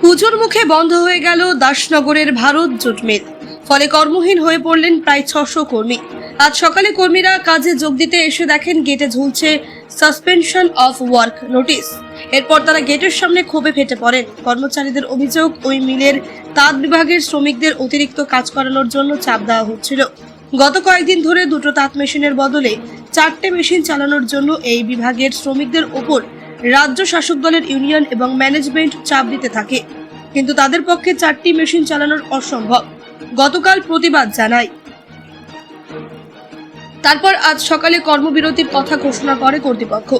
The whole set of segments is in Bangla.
পুজোর মুখে বন্ধ হয়ে গেল দাসনগরের ভারত জুট মিল। ফলে কর্মহীন হয়ে পড়লেন প্রায় ছশো কর্মী। আজ সকালে কর্মীরা কাজে যোগ দিতে এসে দেখেন গেটে ঝুলছে সাসপেনশন অফ ওয়ার্ক নোটিশ। এরপর তারা গেটের সামনে ক্ষোভে ফেটে পড়েন। কর্মচারীদের অভিযোগ, ওই মিলের তাঁত বিভাগের শ্রমিকদের অতিরিক্ত কাজ করানোর জন্য চাপ দেওয়া হচ্ছিল। গত কয়েকদিন ধরে দুটো তাঁত মেশিনের বদলে চারটে মেশিন চালানোর জন্য এই বিভাগের শ্রমিকদের ওপর রাজ্য শাসক দলের ইউনিয়ন এবং ম্যানেজমেন্ট চাপ দিতে থাকে। কিন্তু তাদের পক্ষে চারটি মেশিন চালানোর অসম্ভব, গতকাল প্রতিবাদ জানায়। তারপর আজ সকালে কর্মবিরতির কথা ঘোষণা করে কর্তৃপক্ষ।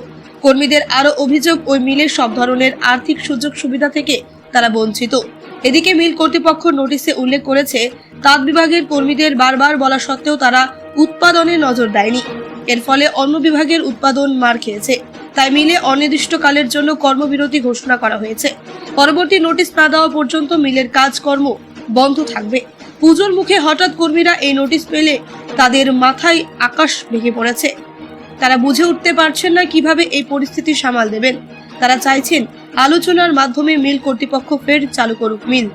কর্মীদের আরও অভিযোগ ওই মিলের সব ধরনের আর্থিক সুযোগ সুবিধা থেকে তারা বঞ্চিত। এদিকে মিল কর্তৃপক্ষ নোটিশে উল্লেখ করেছে, তাঁত বিভাগের কর্মীদের বারবার বলা সত্ত্বেও তারা উৎপাদনে নজর দেয়নি। এর ফলে অন্য বিভাগের উৎপাদন মার খেয়েছে। তাই মিলে অনির্দিষ্টকালের জন্য কর্মবিরতি ঘোষণা করা হয়েছে। পরবর্তী নোটিশ না দেওয়া পর্যন্ত মিলের কাজকর্ম বন্ধ থাকবে। পুজোর মুখে হঠাৎ কর্মীরা এই নোটিশ পেলে তাদের মাথায় আকাশ ভেঙে পড়েছে। তারা বুঝে উঠতে পারছেন না কীভাবে এই পরিস্থিতি সামাল দেবেন। তারা চাইছেন আলোচনার মাধ্যমে মিল কর্তৃপক্ষ ফের চালু করুক মিল।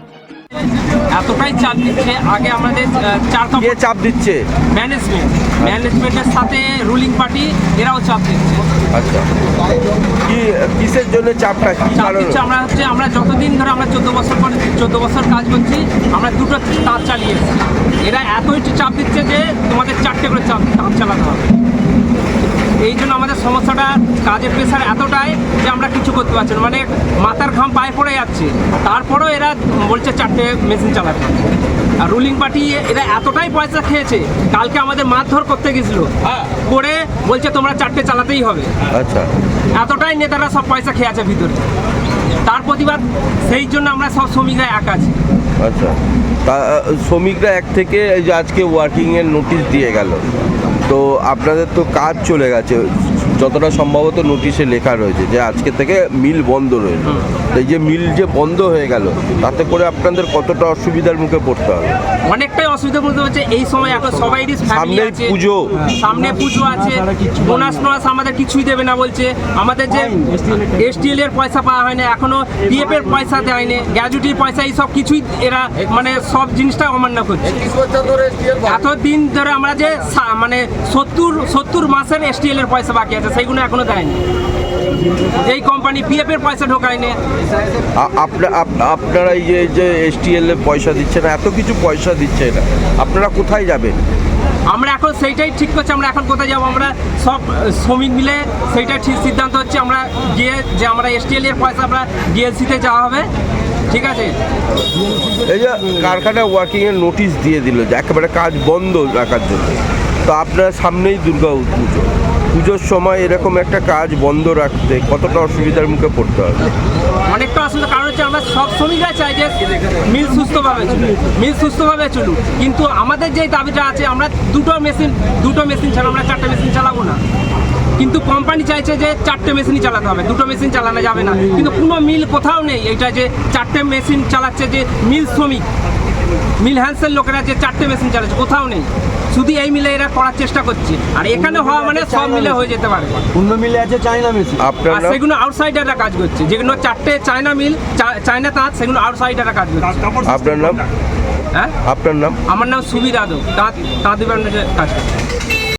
এতটাই চাপ দিচ্ছে। আগে আমাদের চার কে চাপ দিচ্ছে? ম্যানেজমেন্ট ম্যানেজমেন্টের সাথে রুলিং পার্টি এরাও চাপ দিচ্ছে। আচ্ছা। কি কিসের জন্য চাপটা? কি চাপ দিচ্ছে আমরা হচ্ছে আমরা যতদিন ধরে আমরা চোদ্দ বছর পর চোদ্দ বছর কাজ করছি আমরা দুটো তাঁত চালিয়ে এসেছি এরা এতই চাপ দিচ্ছে যে তোমাদের চারটে করে চাপ তাঁত চালাতে হবে। এই জন্য আমাদের সমস্যাটা কাজের প্রেশার এতটাই যে আমরা কিছু করতে পারছি না। মানে মাথার ঘাম পায়ে পড়ে যাচ্ছে। তারপরেও এরা বলছে চারটে মেশিন চালাতে হবে। আর রুলিং পার্টি এরা এতটাই পয়সা খেয়েছে কালকে আমাদের মারধর করতে গেছিল। করে বলছে তোমরা চারটে চালাতেই হবে। আচ্ছা। এতটাই নেতারা সব পয়সা খেয়ে আছে ভিতরে। তার প্রতিবাদ সেই জন্য আমরা সব শ্রমিকরা এক আছি। আচ্ছা। শ্রমিকরা এক থেকে এই যে আজকে ওয়ার্কিং এর নোটিশ দিয়ে গেল। তো আপনাদের তো কাজ চলে গেছে। যতটা সম্ভবত নোটিশে লেখা রয়েছে যে আজকে থেকে মিল বন্ধ রয়েছে এই যে মিল যে বন্ধ হয়ে গেল তাতে করে আপনাদের কতটা অসুবিধার মুখে পড়তে হবে? অনেকটাই অসুবিধা বলতে হচ্ছে এই সময় এখন সবাইরই ফ্যামিলি সামনেই পুজো। সামনে পুজো আছে। বোনাস টোনাস আমাদের কিছুই দেবে না বলছে। আমাদের যে এসটিএল এর পয়সা পাওয়া হয় না এখনও পিএফ এর পয়সা দেয় দেয়নি গ্র্যাজুইটির পয়সা এই সব কিছুই এরা মানে সব জিনিসটা অমান্য করছে। এতদিন ধরে আমরা যে সা- মানে সত্তর সত্তর মাসের এসটিএল এর পয়সা বাকি আছে সেইগুলো এখনও দেয়নি। এই কোম্পানি পিএফ এর পয়সা ঢোকায়নি। আপনারা এই যে যে এসটিএল এ পয়সা দিচ্ছে না এত কিছু পয়সা দিচ্ছে না আপনারা কোথায় যাবেন? আমরা এখন সেইটাই ঠিক করছি আমরা এখন কোথায় যাব? আমরা সব শ্রমিক মিলে সেইটাই ঠিক সিদ্ধান্ত হচ্ছে। আমরা গিয়ে যে আমরা এসটিএল এর পয়সা আমরা ডিএলসিতে যাওয়া হবে। ঠিক আছে? এই যে কারখানা ওয়ার্কিং এর নোটিশ দিয়ে দিল যে একেবারে কাজ বন্ধ রাখার জন্য। তো আপনার সামনেই দুর্গা পুজো। পুজোর সময় এরকম একটা কাজ বন্ধ রাখতে কতটা অসুবিধার মুখে পড়তে হবে অনেকটা অসুবিধা, কারণ হচ্ছে আমরা সব শ্রমিকরা চাই যে মিল সুস্থভাবে চলুক, মিল সুস্থভাবে চলুক। কিন্তু আমাদের যে দাবিটা আছে, আমরা দুটো মেশিন দুটো মেশিন ছাড়া, আমরা চারটে মেশিন চালাবো না। কিন্তু কোম্পানি চাইছে যে চারটে মেশিনই চালাতে হবে, দুটো মেশিন চালানো যাবে না। কিন্তু কোনো মিল কোথাও নেই এটা যে চারটে মেশিন চালাচ্ছে যে মিল শ্রমিক, মিল হ্যান্সের লোকেরা যে চারটে মেশিন চালাচ্ছে, কোথাও নেই। শুধু এই মিলে এরা করার চেষ্টা করছে। আর এখানে হওয়া মানে সব মিলে হয়ে যেতে পারে। অন্য মিলে আছে চায়না মিল আপনারা আর সেগুলো আউটসাইডাররা কাজ করছে। যেগুলো চারটে চায়না মিল চায়না তাঁত সেগুলো আউটসাইডাররা কাজ করছে। আপনার নাম? হ্যাঁ? আপনার নাম? আমার নাম সুবীর যাদব তাঁত তাঁত ডিপার্টমেন্টে কাজ